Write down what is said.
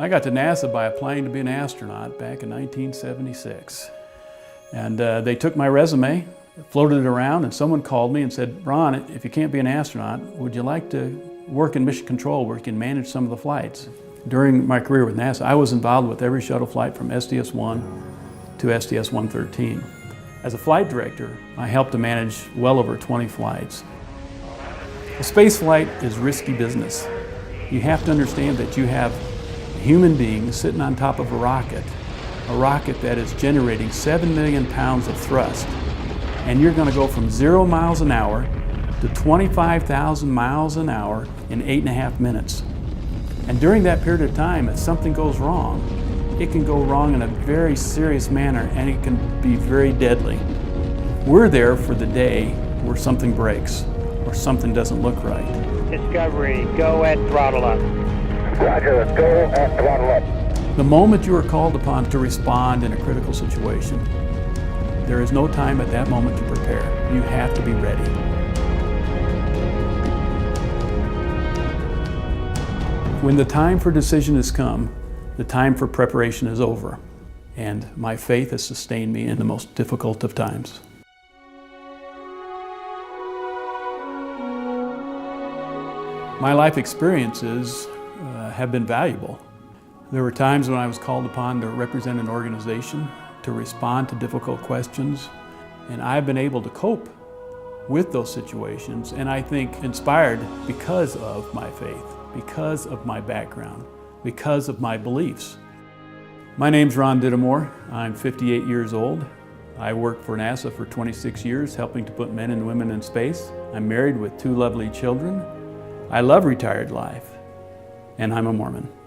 I got to NASA by applying to be an astronaut back in 1976. And uh, they took my resume, floated it around, and someone called me and said, Ron, if you can't be an astronaut, would you like to work in mission control where you can manage some of the flights? During my career with NASA, I was involved with every shuttle flight from STS 1 to STS 113. As a flight director, I helped to manage well over 20 flights. A space flight is risky business. You have to understand that you have human being sitting on top of a rocket, a rocket that is generating 7 million pounds of thrust. And you're going to go from zero miles an hour to 25,000 miles an hour in eight and a half minutes. And during that period of time, if something goes wrong, it can go wrong in a very serious manner and it can be very deadly. We're there for the day where something breaks or something doesn't look right. Discovery, go at throttle up. Roger, go at throttle up. The moment you are called upon to respond in a critical situation, there is no time at that moment to prepare. You have to be ready. When the time for decision has come, the time for preparation is over, and my faith has sustained me in the most difficult of times. My life experiences uh, have been valuable. There were times when I was called upon to represent an organization, to respond to difficult questions, and I've been able to cope with those situations, and I think inspired because of my faith, because of my background, because of my beliefs. My name's Ron Dittemore. I'm 58 years old. I worked for NASA for 26 years, helping to put men and women in space. I'm married with two lovely children. I love retired life, and I'm a Mormon.